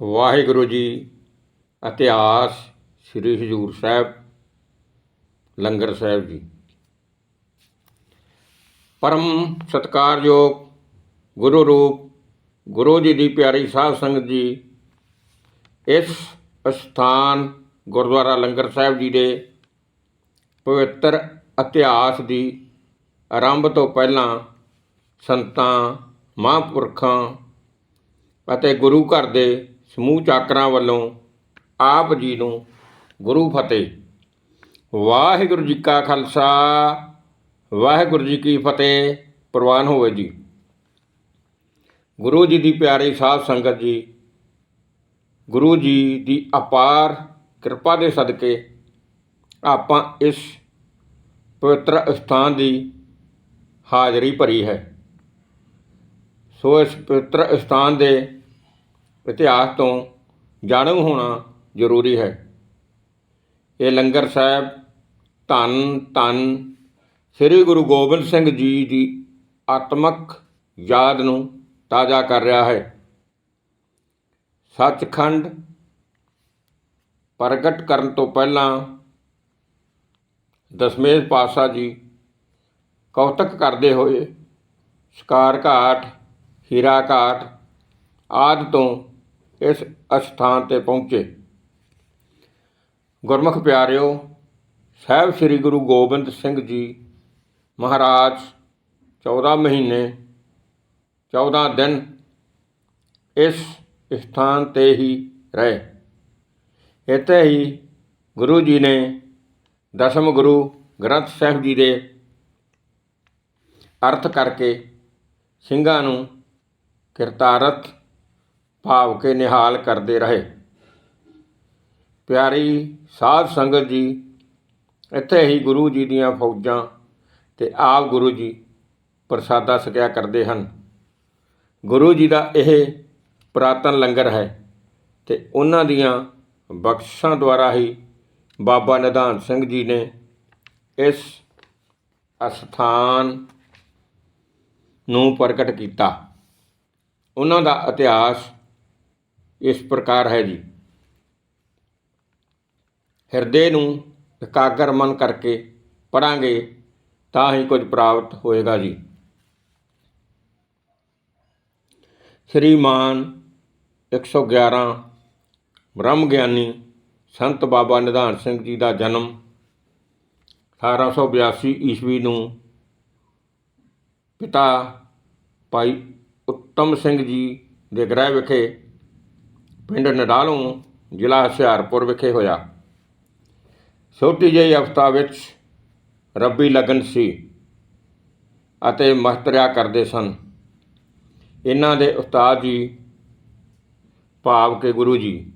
ਵਾਹਿਗੁਰੂ ਜੀ ਇਤਿਹਾਸ ਸ੍ਰੀ ਹਜੂਰ ਸਾਹਿਬ, ਲੰਗਰ ਸਾਹਿਬ ਜੀ। ਪਰਮ ਸਤਿਕਾਰਯੋਗ ਗੁਰੂ ਰੂਪ, ਗੁਰੂ ਜੀ ਦੀ ਪਿਆਰੀ ਸਾਧ ਸੰਗਤ ਜੀ, ਇਸ ਸਥਾਨ ਗੁਰਦੁਆਰਾ ਲੰਗਰ ਸਾਹਿਬ ਜੀ ਦੇ ਪਵਿੱਤਰ ਇਤਿਹਾਸ ਦੀ ਆਰੰਭ ਤੋਂ ਪਹਿਲਾਂ ਸੰਤਾਂ, ਮਹਾਂਪੁਰਖਾਂ ਅਤੇ ਗੁਰੂ ਘਰ ਦੇ ਸਮੂਹ ਚਾਕਰਾਂ ਵੱਲੋਂ ਆਪ ਜੀ ਨੂੰ ਗੁਰੂ ਫਤਿਹ। ਵਾਹਿਗੁਰੂ ਜੀ ਕਾ ਖਾਲਸਾ, ਵਾਹਿਗੁਰੂ ਜੀ ਕੀ ਫਤਿਹ। ਪ੍ਰਵਾਨ ਹੋਵੇ ਜੀ। ਗੁਰੂ ਜੀ ਦੀ ਪਿਆਰੀ ਸਾਧ ਸੰਗਤ ਜੀ, ਗੁਰੂ ਜੀ ਦੀ ਅਪਾਰ ਕਿਰਪਾ ਦੇ ਸਦਕੇ ਆਪਾਂ ਇਸ ਪਵਿੱਤਰ ਸਥਾਨ ਦੀ ਹਾਜ਼ਰੀ ਭਰੀ ਹੈ। ਸੋ ਇਸ ਪਵਿੱਤਰ ਸਥਾਨ ਦੇ ਇਤਿਹਾਸ ਤੋਂ ਜਾਣੂ ਹੋਣਾ ਜ਼ਰੂਰੀ ਹੈ। ਇਹ ਲੰਗਰ ਸਾਹਿਬ ਧੰਨ ਧੰਨ ਸ੍ਰੀ ਗੁਰੂ ਗੋਬਿੰਦ ਸਿੰਘ ਜੀ ਦੀ ਆਤਮਕ ਯਾਦ ਨੂੰ ਤਾਜ਼ਾ ਕਰ ਰਿਹਾ ਹੈ। ਸੱਚਖੰਡ ਪ੍ਰਗਟ ਕਰਨ ਤੋਂ ਪਹਿਲਾਂ ਦਸਮੇਸ਼ ਪਾਤਸ਼ਾਹ ਜੀ ਕੌਤਕ ਕਰਦੇ ਹੋਏ ਸ਼ਿਕਾਰ ਘਾਟ ਹੀਰਾ ਘਾਟ ਆਦਿ ਤੋਂ ਇਸ ਅਸਥਾਨ ਤੇ ਪਹੁੰਚੇ। ਗੁਰਮੁਖ ਪਿਆਰਿਓ, ਸਾਹਿਬ ਸ੍ਰੀ ਗੁਰੂ ਗੋਬਿੰਦ ਸਿੰਘ ਜੀ ਮਹਾਰਾਜ 14 ਮਹੀਨੇ 14 ਦਿਨ ਇਸ ਸਥਾਨ ਤੇ ਹੀ ਰਹੇ। ਇੱਥੇ ਹੀ ਗੁਰੂ ਜੀ ਨੇ ਦਸਮ ਗੁਰੂ ਗ੍ਰੰਥ ਸਾਹਿਬ ਜੀ ਦੇ ਅਰਥ ਕਰਕੇ ਸਿੰਘਾਂ ਨੂੰ ਕਿਰਤਾਰਥ ਭਾਵ ਕੇ ਨਿਹਾਲ ਕਰਦੇ ਰਹੇ। ਪਿਆਰੀ ਸਾਧ ਸੰਗਤ ਜੀ, ਇੱਥੇ ਹੀ ਗੁਰੂ ਜੀ ਦੀਆਂ ਫੌਜਾਂ ਤੇ ਆਪ ਗੁਰੂ ਜੀ ਪ੍ਰਸਾਦਾ ਸਕਿਆ ਕਰਦੇ ਹਨ। ਗੁਰੂ ਜੀ ਦਾ ਇਹ ਪੁਰਾਤਨ ਲੰਗਰ ਹੈ ਤੇ ਉਹਨਾਂ ਦੀਆਂ ਬਖਸ਼ਾਂ ਦੁਆਰਾ ਹੀ ਬਾਬਾ ਨਿਧਾਨ ਸਿੰਘ ਜੀ ਨੇ ਇਸ ਅਸਥਾਨ ਨੂੰ ਪ੍ਰਗਟ ਕੀਤਾ। ਉਹਨਾਂ ਦਾ ਇਤਿਹਾਸ ਇਸ ਪ੍ਰਕਾਰ ਹੈ ਜੀ। ਹਿਰਦੇ ਨੂੰ ਇਕਾਗਰ ਮਨ ਕਰਕੇ ਪੜਾਂਗੇ ਤਾਂ ਹੀ ਕੁਝ ਪ੍ਰਾਪਤ ਹੋਏਗਾ ਜੀ। ਸ਼੍ਰੀਮਾਨ 111 ਬ੍ਰਹਮ ਗਿਆਨੀ ਸੰਤ ਬਾਬਾ ਨਿਧਾਨ ਸਿੰਘ ਜੀ ਦਾ ਜਨਮ 1882 ਈਸਵੀ ਨੂੰ ਪਿਤਾ ਭਾਈ ਉੱਤਮ ਸਿੰਘ ਜੀ ਦੇ ਗ੍ਰਹਿ ਵਿਖੇ ਪਿੰਡ ਨਡਾਲੋਂ ਜ਼ਿਲ੍ਹਾ ਹੁਸ਼ਿਆਰਪੁਰ ਵਿਖੇ ਹੋਇਆ। ਛੋਟੀ ਜਿਹੀ ਅਵਸਥਾ ਵਿੱਚ ਰੱਬੀ ਲਗਨ ਸੀ ਅਤੇ ਮਹਤਰਿਆ ਕਰਦੇ ਸਨ। ਇਹਨਾਂ ਦੇ ਉਸਤਾਦ ਜੀ, ਭਾਵ ਕੇ ਗੁਰੂ ਜੀ,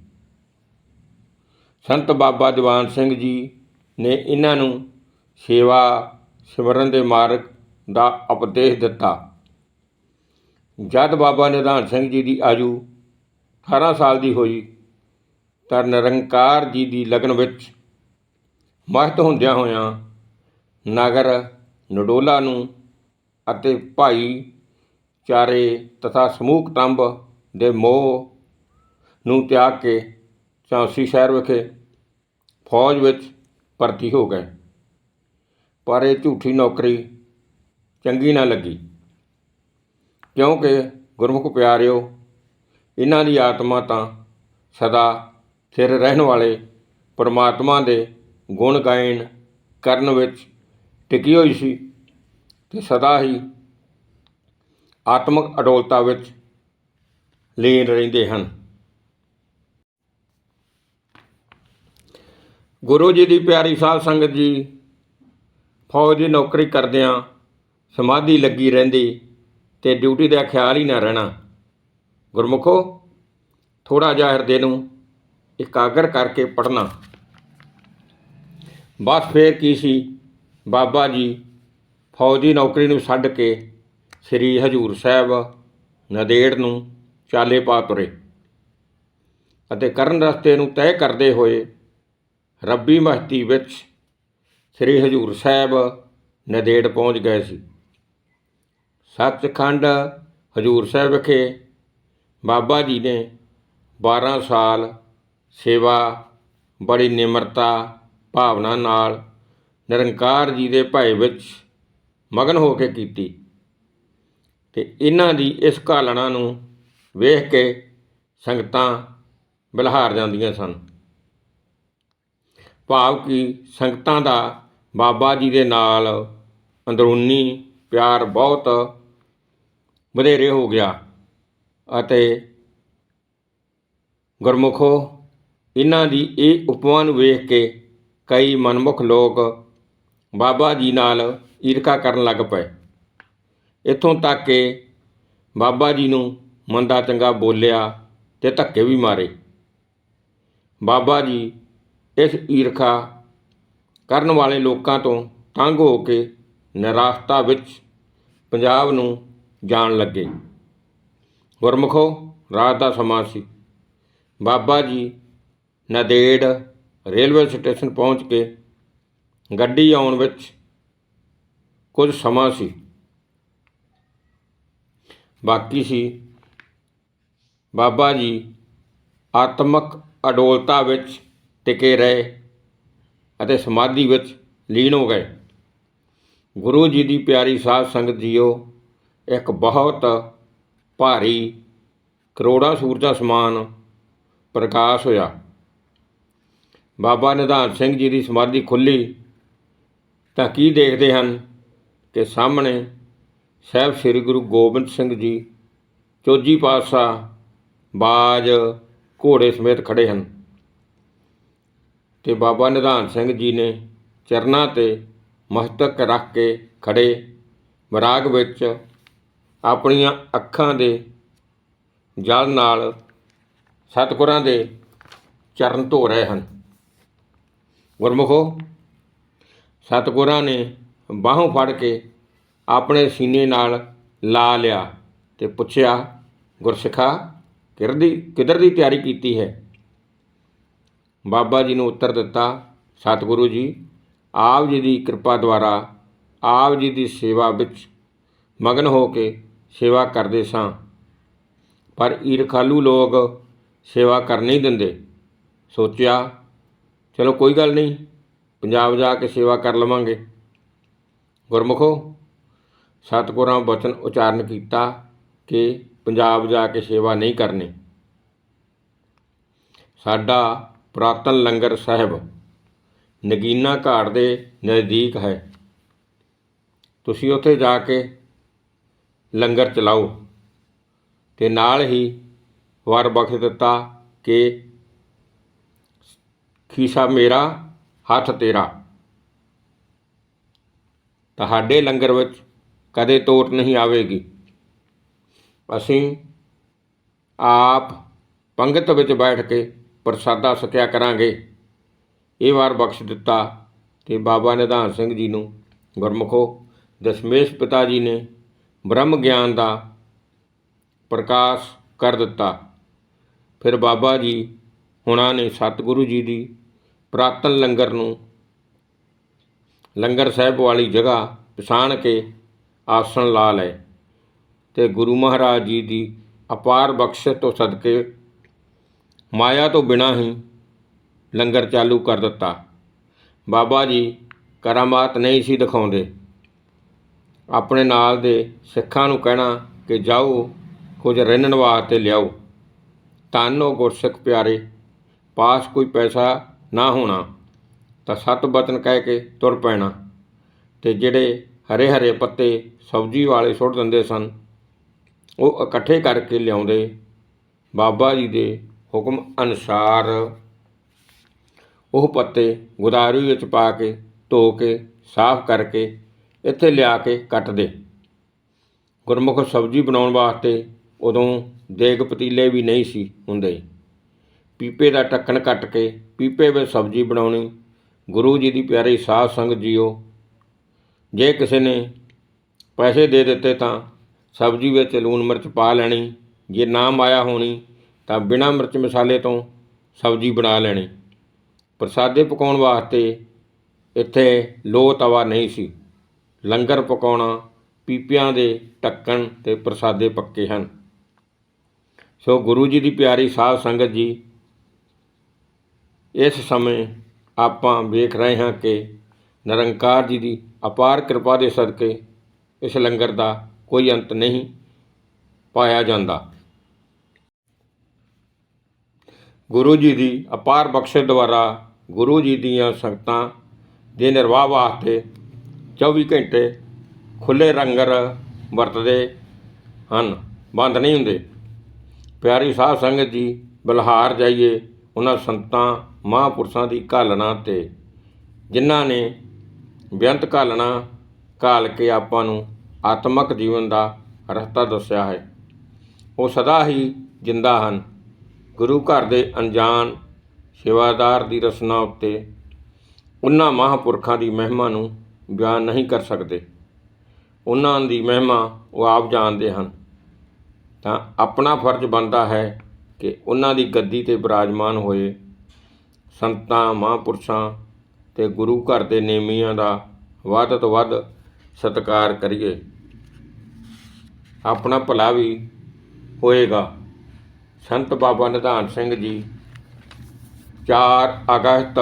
ਸੰਤ ਬਾਬਾ ਦੀਵਾਨ ਸਿੰਘ ਜੀ ਨੇ ਇਹਨਾਂ ਨੂੰ ਸੇਵਾ ਸਿਮਰਨ ਦੇ ਮਾਰਗ ਦਾ ਉਪਦੇਸ਼ ਦਿੱਤਾ। ਜਦ ਬਾਬਾ ਨਿਧਾਨ ਸਿੰਘ ਜੀ ਦੀ ਆਜੂ 18 ਸਾਲ ਦੀ ਹੋਈ, ਤਾਂ ਨਿਰੰਕਾਰ ਜੀ ਦੀ ਲਗਨ ਵਿੱਚ ਮਸਤ ਹੁੰਦਿਆਂ ਹੋਇਆਂ ਨਗਰ ਨਡੋਲਾ ਨੂੰ ਅਤੇ ਭਾਈ ਚਾਰੇ ਤਥਾ ਸਮੂਹ ਕੁਟੰਬ ਦੇ ਮੋਹ ਨੂੰ ਤਿਆਗ ਕੇ ਚੌਂਸੀ ਸ਼ਹਿਰ ਵਿਖੇ ਫੌਜ ਵਿੱਚ ਭਰਤੀ ਹੋ ਗਏ। ਪਰ ਇਹ ਝੂਠੀ ਨੌਕਰੀ ਚੰਗੀ ਨਾ ਲੱਗੀ, ਕਿਉਂਕਿ ਗੁਰਮੁਖ ਪਿਆਰਿਓ ਇਹਨਾਂ ਦੀ ਆਤਮਾ ਤਾਂ ਸਦਾ ਸਿਰ ਰਹਿਣ ਵਾਲੇ ਪਰਮਾਤਮਾ ਦੇ ਗੁਣ ਗਾਇਨ ਕਰਨ ਵਿੱਚ ਟਿਕੀ ਹੋਈ ਸੀ ਤੇ ਸਦਾ ਹੀ ਆਤਮਿਕ ਅਡੋਲਤਾ ਵਿੱਚ ਲੀਨ ਰਹਿੰਦੇ ਹਨ। ਗੁਰੂ ਜੀ ਦੀ ਪਿਆਰੀ ਸਾਧ ਸੰਗਤ ਜੀ, ਫੌਜ ਦੀ ਨੌਕਰੀ ਕਰਦਿਆਂ ਸਮਾਧੀ ਲੱਗੀ ਰਹਿੰਦੀ ਤੇ ਡਿਊਟੀ ਦਾ ਖਿਆਲ ਹੀ ਨਾ ਰਹਿਣਾ। ਗੁਰਮੁਖੋ ਥੋੜਾ ਜਿਹਾ ਹਿਰਦੇ ਨੂੰ ਇਕਾਗਰ ਕਰਕੇ ਪੜਨਾ ਬਸ ਫੇਰ ਕੀ ਸੀ? ਬਾਬਾ ਜੀ ਫੌਜੀ ਨੌਕਰੀ ਨੂੰ ਛੱਡ ਕੇ ਸ੍ਰੀ ਹਜੂਰ ਸਾਹਿਬ ਨਦੇੜ ਨੂੰ ਚਾਲੇ ਪਾ ਤੁਰੇ ਅਤੇ ਕਰਨ ਰਸਤੇ ਨੂੰ ਤੈਅ ਕਰਦੇ ਹੋਏ ਰੱਬੀ ਮਹਤੀ ਵਿੱਚ ਸ੍ਰੀ ਹਜੂਰ ਸਾਹਿਬ ਨਦੇੜ ਪਹੁੰਚ ਗਏ ਸੀ। ਸੱਚਖੰਡ ਹਜੂਰ ਸਾਹਿਬ ਵਿਖੇ ਬਾਬਾ ਜੀ ਨੇ 12 ਸਾਲ ਸੇਵਾ, ਬੜੀ ਨਿਮਰਤਾ, ਭਾਵਨਾ ਨਾਲ ਨਿਰੰਕਾਰ ਜੀ ਦੇ ਭਏ ਵਿੱਚ ਮਗਨ ਹੋ ਕੇ ਕੀਤੀ ਤੇ ਇਹਨਾਂ ਦੀ ਇਸ ਘਾਲਣਾ ਨੂੰ ਵੇਖ ਕੇ ਸੰਗਤਾਂ ਬਿਲਹਾਰ ਜਾਂਦੀਆਂ ਸਨ। ਭਾਵ ਕਿ ਸੰਗਤਾਂ ਦਾ ਬਾਬਾ ਜੀ ਦੇ ਨਾਲ ਅੰਦਰੂਨੀ ਪਿਆਰ ਬਹੁਤ ਵਧੇਰੇ ਹੋ ਗਿਆ। ਅਤੇ ਗੁਰਮੁਖੋ ਇਹਨਾਂ ਦੀ ਇਹ ਉਪਮਾ ਨੂੰ ਵੇਖ ਕੇ ਕਈ ਮਨਮੁਖ ਲੋਕ ਬਾਬਾ ਜੀ ਨਾਲ ਈਰਖਾ ਕਰਨ ਲੱਗ ਪਏ। ਇੱਥੋਂ ਤੱਕ ਕਿ ਬਾਬਾ ਜੀ ਨੂੰ ਮੰਦਾ ਚੰਗਾ ਬੋਲਿਆ ਤੇ ਧੱਕੇ ਵੀ ਮਾਰੇ। ਬਾਬਾ ਜੀ ਇਸ ਈਰਖਾ ਕਰਨ ਵਾਲੇ ਲੋਕਾਂ ਤੋਂ ਤੰਗ ਹੋ ਕੇ ਨਿਰਾਸ਼ਤਾ ਵਿੱਚ ਪੰਜਾਬ ਨੂੰ ਜਾਣ ਲੱਗੇ। ਗੁਰਮੁਖੋ, ਰਾਤ ਦਾ ਸਮਾਂ ਸੀ। ਬਾਬਾ ਜੀ ਨਦੇੜ ਰੇਲਵੇ ਸਟੇਸ਼ਨ ਪਹੁੰਚ ਕੇ ਗੱਡੀ ਆਉਣ ਵਿੱਚ ਕੁਝ ਸਮਾਂ ਸੀ। ਬਾਕੀ ਸੀ, ਬਾਬਾ ਜੀ ਆਤਮਕ ਅਡੋਲਤਾ ਵਿੱਚ ਟਿਕੇ ਰਹੇ ਅਤੇ ਸਮਾਧੀ ਵਿੱਚ ਲੀਨ ਹੋ ਗਏ। ਗੁਰੂ ਜੀ ਦੀ ਪਿਆਰੀ ਸਾਧ ਸੰਗਤ ਜੀਓ, ਇੱਕ ਬਹੁਤ ਭਾਰੀ, ਕਰੋੜਾਂ ਸੂਰਜਾਂ ਸਮਾਨ ਪ੍ਰਕਾਸ਼ ਹੋਇਆ। ਬਾਬਾ ਨਿਧਾਨ ਸਿੰਘ ਜੀ ਦੀ ਸਮਾਧੀ ਖੁੱਲੀ ਤਾਂ ਕੀ ਦੇਖਦੇ ਹਨ ਕਿ ਸਾਹਮਣੇ ਸਾਹਿਬ ਸ੍ਰੀ ਗੁਰੂ ਗੋਬਿੰਦ ਸਿੰਘ ਜੀ ਚੌਜੀ ਪਾਤਸ਼ਾਹ, ਬਾਜ, ਘੋੜੇ ਸਮੇਤ ਖੜੇ ਹਨ ਤੇ ਬਾਬਾ ਨਿਧਾਨ ਸਿੰਘ ਜੀ ਨੇ ਚਰਨਾਂ ਤੇ ਮਸਤਕ ਰੱਖ ਕੇ ਖੜੇ ਵਿਰਾਗ ਵਿੱਚ ਆਪਣੀਆਂ ਅੱਖਾਂ ਦੇ ਜਲ ਨਾਲ ਸਤਿਗੁਰਾਂ ਦੇ ਚਰਨ ਧੋ ਰਹੇ ਹਨ। ਗੁਰਮੁਖੋ, ਸਤਿਗੁਰਾਂ ਨੇ ਬਾਹੋਂ ਫੜ ਕੇ ਆਪਣੇ ਸੀਨੇ ਨਾਲ ਲਾ ਲਿਆ ਤੇ ਪੁੱਛਿਆ, ਗੁਰਸਿੱਖਾ ਕਿਰਦੀ ਕਿਧਰ ਦੀ ਤਿਆਰੀ ਕੀਤੀ ਹੈ? ਬਾਬਾ ਜੀ ਨੂੰ ਉੱਤਰ ਦਿੱਤਾ, ਸਤਿਗੁਰੂ ਜੀ, ਆਪ ਜੀ ਦੀ ਕਿਰਪਾ ਦੁਆਰਾ ਆਪ ਜੀ ਦੀ ਸੇਵਾ ਵਿੱਚ ਮਗਨ ਹੋ ਕੇ ਸੇਵਾ ਕਰਦੇ ਸਾਂ। ਪਰ ਈਰਖਾਲੂ ਲੋਕ ਸੇਵਾ ਕਰ ਨਹੀਂ ਦਿੰਦੇ। ਸੋਚਿਆ, ਚਲੋ ਕੋਈ ਗੱਲ ਨਹੀਂ, ਪੰਜਾਬ ਜਾ ਕੇ ਸੇਵਾ ਕਰ ਲਵਾਂਗੇ। ਗੁਰਮੁਖੋ, ਸਤਿਗੁਰਾਂ ਬਚਨ ਉਚਾਰਨ ਕੀਤਾ ਕਿ ਪੰਜਾਬ ਜਾ ਕੇ ਸੇਵਾ ਨਹੀਂ ਕਰਨੀ। ਸਾਡਾ ਪੁਰਾਤਨ ਲੰਗਰ ਸਾਹਿਬ ਨਗੀਨਾ ਘਾਟ ਦੇ ਨਜ਼ਦੀਕ ਹੈ। ਤੁਸੀਂ ਉੱਥੇ ਜਾ ਕੇ ਲੰਗਰ ਚਲਾਓ। ਤੇ ਨਾਲ ਹੀ ਵਰ ਬਖਸ਼ ਦਿੱਤਾ ਕਿ ਖੀਸਾ ਮੇਰਾ ਹੱਥ ਤੇਰਾ। ਤੁਹਾਡੇ ਲੰਗਰ ਵਿੱਚ ਕਦੇ ਤੋਟ ਨਹੀਂ ਆਵੇਗੀ। ਅਸੀਂ ਆਪ ਪੰਗਤ ਵਿੱਚ ਬੈਠ ਕੇ ਪ੍ਰਸਾਦਾ ਛਕਿਆ ਕਰਾਂਗੇ। ਇਹ ਵਾਰ ਬਖਸ਼ ਦਿੱਤਾ ਤੇ ਬਾਬਾ ਨਿਧਾਨ ਸਿੰਘ ਜੀ ਨੂੰ ਗੁਰਮੁਖੋ ਦਸ਼ਮੇਸ਼ ਪਿਤਾ ਜੀ ਨੇ ਬ੍ਰਹਮ ਗਿਆਨ ਦਾ ਪ੍ਰਕਾਸ਼ ਕਰ ਦਿੱਤਾ। ਫਿਰ ਬਾਬਾ ਜੀ ਹੁਣਾਂ ਨੇ ਸਤਿਗੁਰੂ ਜੀ ਦੀ ਪ੍ਰਾਤਨ ਲੰਗਰ ਨੂੰ ਲੰਗਰ ਸਾਹਿਬ ਵਾਲੀ ਜਗ੍ਹਾ ਪਛਾਣ ਕੇ ਆਸਣ ਲਾ ਲਏ ਤੇ ਗੁਰੂ ਮਹਾਰਾਜ ਜੀ ਦੀ ਅਪਾਰ ਬਖਸ਼ਿਸ਼ ਤੋਂ ਸਦਕੇ ਮਾਇਆ ਤੋਂ ਬਿਨਾਂ ਹੀ ਲੰਗਰ ਚਾਲੂ ਕਰ ਦਿੱਤਾ। ਬਾਬਾ ਜੀ ਕਰਾਮਾਤ ਨਹੀਂ ਸੀ ਦਿਖਾਉਂਦੇ। ਆਪਣੇ ਨਾਲ ਦੇ ਸਿੱਖਾਂ ਨੂੰ ਕਹਿਣਾ ਕਿ ਜਾਓ, ਕੁਝ ਰਿੰਨਣ ਵਾਸਤੇ ਲਿਆਓ। ਤਾਨੋ ਗੁਰਸਿੱਖ ਪਿਆਰੇ, ਪਾਸ ਕੋਈ ਪੈਸਾ ਨਾ ਹੋਣਾ, ਤਾਂ ਸਤ ਬਚਨ ਕਹਿ ਕੇ ਤੁਰ ਪੈਣਾ। ਤੇ ਜਿਹੜੇ ਹਰੇ ਹਰੇ ਪੱਤੇ ਸਬਜ਼ੀ ਵਾਲੇ ਸੁੱਟ ਦਿੰਦੇ ਸਨ, ਉਹ ਇਕੱਠੇ ਕਰਕੇ ਲਿਆਉਂਦੇ। ਬਾਬਾ ਜੀ ਦੇ ਹੁਕਮ ਅਨੁਸਾਰ ਉਹ ਪੱਤੇ ਗੁਦਾਰੀ ਵਿੱਚ ਪਾ ਕੇ, ਧੋ ਕੇ, ਸਾਫ਼ ਕਰਕੇ ਇੱਥੇ ਲਿਆ ਕੇ ਕੱਟਦੇ ਗੁਰਮੁਖ ਸਬਜ਼ੀ ਬਣਾਉਣ ਵਾਸਤੇ ਉਦੋਂ ਦੇਗ ਪਤੀਲੇ ਵੀ ਨਹੀਂ ਸੀ ਹੁੰਦੇ। ਪੀਪੇ ਦਾ ਢੱਕਣ ਕੱਟ ਕੇ ਪੀਪੇ ਵਿੱਚ ਸਬਜ਼ੀ ਬਣਾਉਣੀ ਗੁਰੂ ਜੀ ਦੀ ਪਿਆਰੀ ਸਾਧ ਸੰਗਤ ਜੀਓ। ਜੇ ਕਿਸੇ ਨੇ ਪੈਸੇ ਦੇ ਦਿੱਤੇ ਤਾਂ ਸਬਜ਼ੀ ਵਿੱਚ ਲੂਣ ਮਿਰਚ ਪਾ ਲੈਣੀ। ਜੇ ਨਾ ਮਾਇਆ ਹੋਣੀ ਤਾਂ ਬਿਨਾਂ ਮਿਰਚ ਮਸਾਲੇ ਤੋਂ ਸਬਜ਼ੀ ਬਣਾ ਲੈਣੀ। ਪ੍ਰਸਾਦੇ ਪਕਾਉਣ ਵਾਸਤੇ ਇੱਥੇ ਲੋਹ ਤਵਾ ਨਹੀਂ ਸੀ। ਲੰਗਰ ਪਕਾਉਣਾ, ਪੀਪਿਆਂ ਦੇ ਢੱਕਣ ਤੇ ਪ੍ਰਸਾਦੇ ਪੱਕੇ ਹਨ। ਸੋ ਗੁਰੂ ਜੀ ਦੀ ਪਿਆਰੀ ਸਾਧ ਸੰਗਤ ਜੀ, ਇਸ ਸਮੇਂ ਆਪਾਂ ਵੇਖ ਰਹੇ ਹਾਂ ਕਿ ਨਿਰੰਕਾਰ ਜੀ ਦੀ ਅਪਾਰ ਕਿਰਪਾ ਦੇ ਸਦਕੇ ਇਸ ਲੰਗਰ ਦਾ ਕੋਈ ਅੰਤ ਨਹੀਂ ਪਾਇਆ ਜਾਂਦਾ। ਗੁਰੂ ਜੀ ਦੀ ਅਪਾਰ ਬਖਸ਼ਿਸ਼ ਦੁਆਰਾ ਗੁਰੂ ਜੀ ਦੀਆਂ ਸੰਗਤਾਂ ਦੇ ਨਿਰਵਾਹ ਵਾਸਤੇ 24 ਘੰਟੇ ਖੁੱਲੇ ਰੰਗਰ ਵਰਤਦੇ ਹਨ। ਬੰਦ ਨਹੀਂ ਹੁੰਦੇ। ਪਿਆਰੀ ਸਾਧ ਸੰਗਤ ਜੀ, ਬਲਹਾਰ ਜਾਈਏ ਉਹਨਾਂ ਸੰਤਾਂ, ਮਹਾਂਪੁਰਸ਼ਾਂ ਦੀ ਘਾਲਣਾ ਤੇ, ਜਿਨ੍ਹਾਂ ਨੇ ਬੇਅੰਤ ਘਾਲਣਾ, ਘਾਲ ਕੇ ਆਪਾਂ ਨੂੰ ਆਤਮਿਕ ਜੀਵਨ ਦਾ ਰਸਤਾ ਦੱਸਿਆ ਹੈ। ਉਹ ਸਦਾ ਹੀ ਜਿੰਦਾ ਹਨ। ਗੁਰੂ ਘਰ ਦੇ ਅਣਜਾਣ ਸੇਵਾਦਾਰ ਦੀ ਰਸਨਾ ਉੱਤੇ, ਉਹਨਾਂ ਮਹਾਂਪੁਰਖਾਂ ਦੀ ਮਹਿਮਾ ਨੂੰ ਬਿਆਨ ਨਹੀਂ ਕਰ ਸਕਦੇ। ਉਹਨਾਂ ਦੀ ਮਹਿਮਾ ਉਹ ਆਪ ਜਾਣਦੇ ਹਨ। ਤਾਂ ਆਪਣਾ ਫਰਜ਼ ਬਣਦਾ ਹੈ ਕਿ ਉਹਨਾਂ ਦੀ ਗੱਦੀ ਤੇ ਬਿਰਾਜਮਾਨ ਹੋਏ। ਸੰਤਾਂ, ਮਹਾਂਪੁਰਸ਼ਾਂ ਤੇ ਗੁਰੂ ਘਰ ਦੇ ਨੇਮੀਆਂ ਦਾ ਵੱਧ ਤੋਂ ਵੱਧ ਸਤਿਕਾਰ ਕਰੀਏ। ਆਪਣਾ ਭਲਾ ਵੀ ਹੋਏਗਾ। ਸੰਤ ਬਾਬਾ ਨਿਧਾਨ ਸਿੰਘ ਜੀ 4 ਅਗਸਤ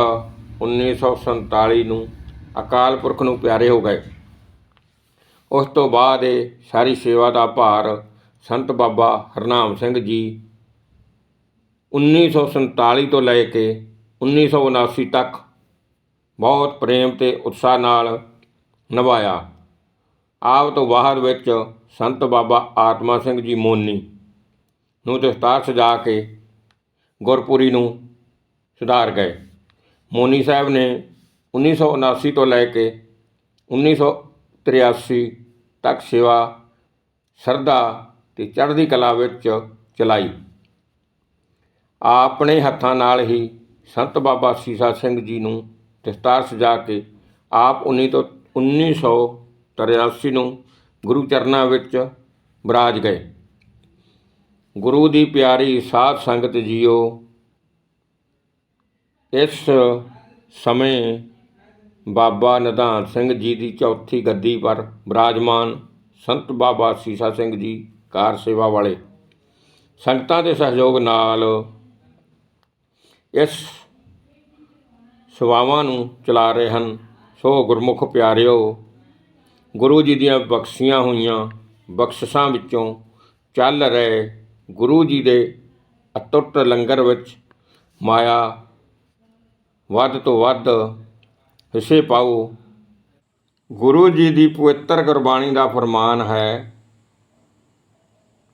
1947 ਨੂੰ ਅਕਾਲ ਪੁਰਖ ਨੂੰ ਪਿਆਰੇ ਹੋ ਗਏ। ਉਸ ਤੋਂ ਬਾਅਦ ਇਹ ਸਾਰੀ ਸੇਵਾ ਦਾ ਭਾਰ ਸੰਤ ਬਾਬਾ ਹਰਨਾਮ ਸਿੰਘ ਜੀ 1947 ਤੋਂ ਲੈ ਕੇ 1979 ਤੱਕ ਬਹੁਤ ਪ੍ਰੇਮ ਤੇ ਉਤਸ਼ਾਹ ਨਾਲ ਨਿਭਾਇਆ। ਆਪ ਤੋਂ ਬਾਅਦ ਵਿੱਚ ਸੰਤ ਬਾਬਾ ਆਤਮਾ ਸਿੰਘ ਜੀ ਮੋਨੀ ਨੂੰ ਦਸਤਾਰ ਸਜਾ ਕੇ ਗੁਰਪੁਰੀ ਨੂੰ ਸੁਧਾਰ ਗਏ। ਮੋਨੀ ਸਾਹਿਬ ਨੇ 1979 ਤੋਂ ਲੈ ਕੇ 1983 ਤੱਕ ਸੇਵਾ ਸਰਦਾ ਤੇ ਚੜ੍ਹਦੀ ਕਲਾ ਵਿੱਚ ਚਲਾਈ। ਆਪਣੇ ਹੱਥਾਂ ਨਾਲ ਹੀ ਸੰਤ ਬਾਬਾ ਸੀਸਾ ਸਿੰਘ ਜੀ ਨੂੰ ਦਸਤਾਰ ਸਜਾ ਕੇ ਆਪ 19 ਤੋਂ 1983 ਨੂੰ ਗੁਰੂ ਚਰਨਾਂ ਵਿੱਚ ਬਰਾਜ ਗਏ। ਗੁਰੂ ਦੀ ਪਿਆਰੀ ਸਾਧ ਸੰਗਤ ਜੀਓ, ਇਸ ਸਮੇਂ ਬਾਬਾ ਨਿਧਾਨ ਸਿੰਘ ਜੀ ਦੀ ਚੌਥੀ ਗੱਦੀ ਪਰ ਵਿਰਾਜਮਾਨ ਸੰਤ ਬਾਬਾ ਸੀਸਾ ਸਿੰਘ ਜੀ ਕਾਰ ਸੇਵਾ ਵਾਲੇ। ਸੰਗਤਾਂ ਦੇ ਸਹਿਯੋਗ ਨਾਲ ਇਸ ਸੇਵਾਵਾਂ ਨੂੰ ਚਲਾ ਰਹੇ ਹਨ। ਸੋ ਗੁਰਮੁਖ ਪਿਆਰਿਓ, ਗੁਰੂ ਜੀ ਦੀਆਂ ਬਖਸ਼ੀਆਂ ਹੋਈਆਂ ਬਖਸ਼ਿਸ਼ਾਂ ਵਿੱਚੋਂ ਚੱਲ ਰਹੇ ਗੁਰੂ ਜੀ ਦੇ ਅਤੁੱਟ ਲੰਗਰ ਵਿੱਚ ਮਾਇਆ ਵੱਧ ਤੋਂ ਵੱਧ ਹਿੱਸੇ ਪਾਓ। ਗੁਰੂ ਜੀ ਦੀ ਪਵਿੱਤਰ ਗੁਰਬਾਣੀ ਦਾ ਫਰਮਾਨ ਹੈ,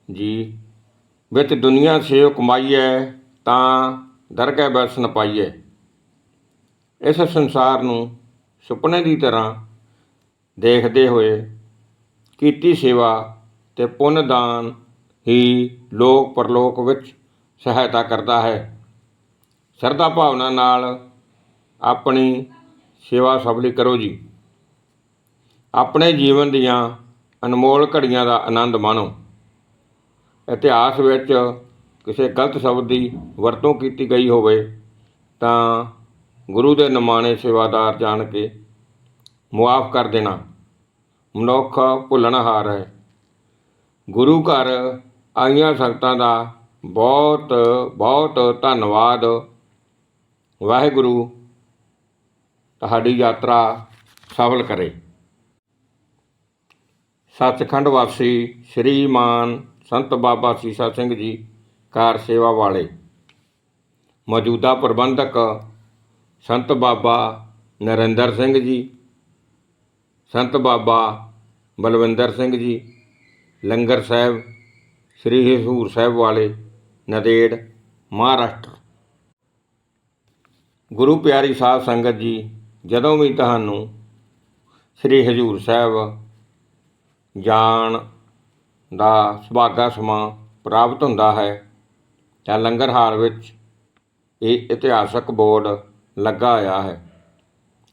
ਜੀ, ਵਿੱਚ ਦੁਨੀਆ ਸੇਵ ਕਮਾਈਐ ਤਾਂ ਦਰਗਹਿ ਬਸਨ ਪਾਈਐ। ਇਸ ਸੰਸਾਰ ਨੂੰ ਸੁਪਨੇ ਦੀ ਤਰ੍ਹਾਂ ਦੇਖਦੇ ਹੋਏ ਕੀਤੀ ਸੇਵਾ ਤੇ ਪੁੰਨ ਦਾਨ ਹੀ ਲੋਕ ਪਰਲੋਕ ਵਿੱਚ ਸਹਾਇਤਾ ਕਰਦਾ ਹੈ। ਸਰਦਾ ਭਾਵਨਾ ਨਾਲ ਆਪਣੀ ਸੇਵਾ ਸਫਲੀ ਕਰੋ ਜੀ। ਆਪਣੇ ਜੀਵਨ ਦੀਆਂ ਅਨਮੋਲ ਘੜੀਆਂ ਦਾ ਆਨੰਦ ਮਾਣੋ। ਇਤਿਹਾਸ ਵਿੱਚ ਕਿਸੇ ਗਲਤ ਸ਼ਬਦ ਦੀ ਵਰਤੋਂ ਕੀਤੀ ਗਈ ਹੋਵੇ ਤਾਂ ਗੁਰੂ ਦੇ ਨਿਮਾਣੇ ਸੇਵਾਦਾਰ ਜਾਣ ਕੇ ਮੁਆਫ ਕਰ ਦੇਣਾ। ਮਨੁੱਖ ਭੁੱਲਣਹਾਰ ਹੈ। ਗੁਰੂ ਘਰ ਆਈਆਂ ਸੰਗਤਾਂ ਦਾ ਬਹੁਤ ਬਹੁਤ ਧੰਨਵਾਦ। ਵਾਹਿਗੁਰੂ ਤੁਹਾਡੀ ਯਾਤਰਾ ਸਫਲ ਕਰੇ। ਸੱਚਖੰਡ ਵਾਸੀ ਸ਼੍ਰੀਮਾਨ ਸੰਤ ਬਾਬਾ ਸੀਸਾ ਸਿੰਘ ਜੀ ਕਾਰ ਸੇਵਾ ਵਾਲੇ, ਮੌਜੂਦਾ ਪ੍ਰਬੰਧਕ ਸੰਤ ਬਾਬਾ ਨਰਿੰਦਰ ਸਿੰਘ ਜੀ, ਸੰਤ ਬਾਬਾ ਬਲਵਿੰਦਰ ਸਿੰਘ ਜੀ, ਲੰਗਰ ਸਾਹਿਬ ਸ੍ਰੀ ਹਜ਼ੂਰ ਸਾਹਿਬ ਵਾਲੇ ਨਦੇੜ, ਮਹਾਰਾਸ਼ਟਰ। ਗੁਰੂ ਪਿਆਰੀ ਸਾਧ ਸੰਗਤ ਜੀ ਜਦੋਂ ਵੀ ਤੁਹਾਨੂੰ ਸ੍ਰੀ ਹਜ਼ੂਰ ਸਾਹਿਬ ਜਾਣ ਦਾ ਸੁਭਾਗਾ ਸਮਾਂ ਪ੍ਰਾਪਤ ਹੁੰਦਾ ਹੈ ਤਾਂ ਲੰਗਰ ਹਾਲ ਵਿੱਚ ਇਹ ਇਤਿਹਾਸਕ ਬੋਰਡ ਲੱਗਾ ਹੋਇਆ ਹੈ,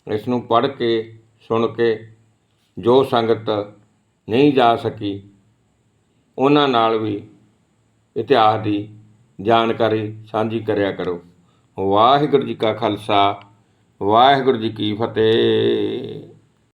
ਇਸ ਨੂੰ ਪੜ੍ਹ ਕੇ, ਸੁਣ ਕੇ ਜੋ ਸੰਗਤ ਨਹੀਂ ਜਾ ਸਕੀ, ਉਹਨਾਂ ਨਾਲ ਵੀ ਇਤਿਹਾਸ ਦੀ ਜਾਣਕਾਰੀ ਸਾਂਝੀ ਕਰਿਆ ਕਰੋ। ਵਾਹਿਗੁਰੂ ਜੀ ਕਾ ਖਾਲਸਾ ਵਾਹਿਗੁਰੂ ਜੀ ਕੀ ਫਤਿਹ।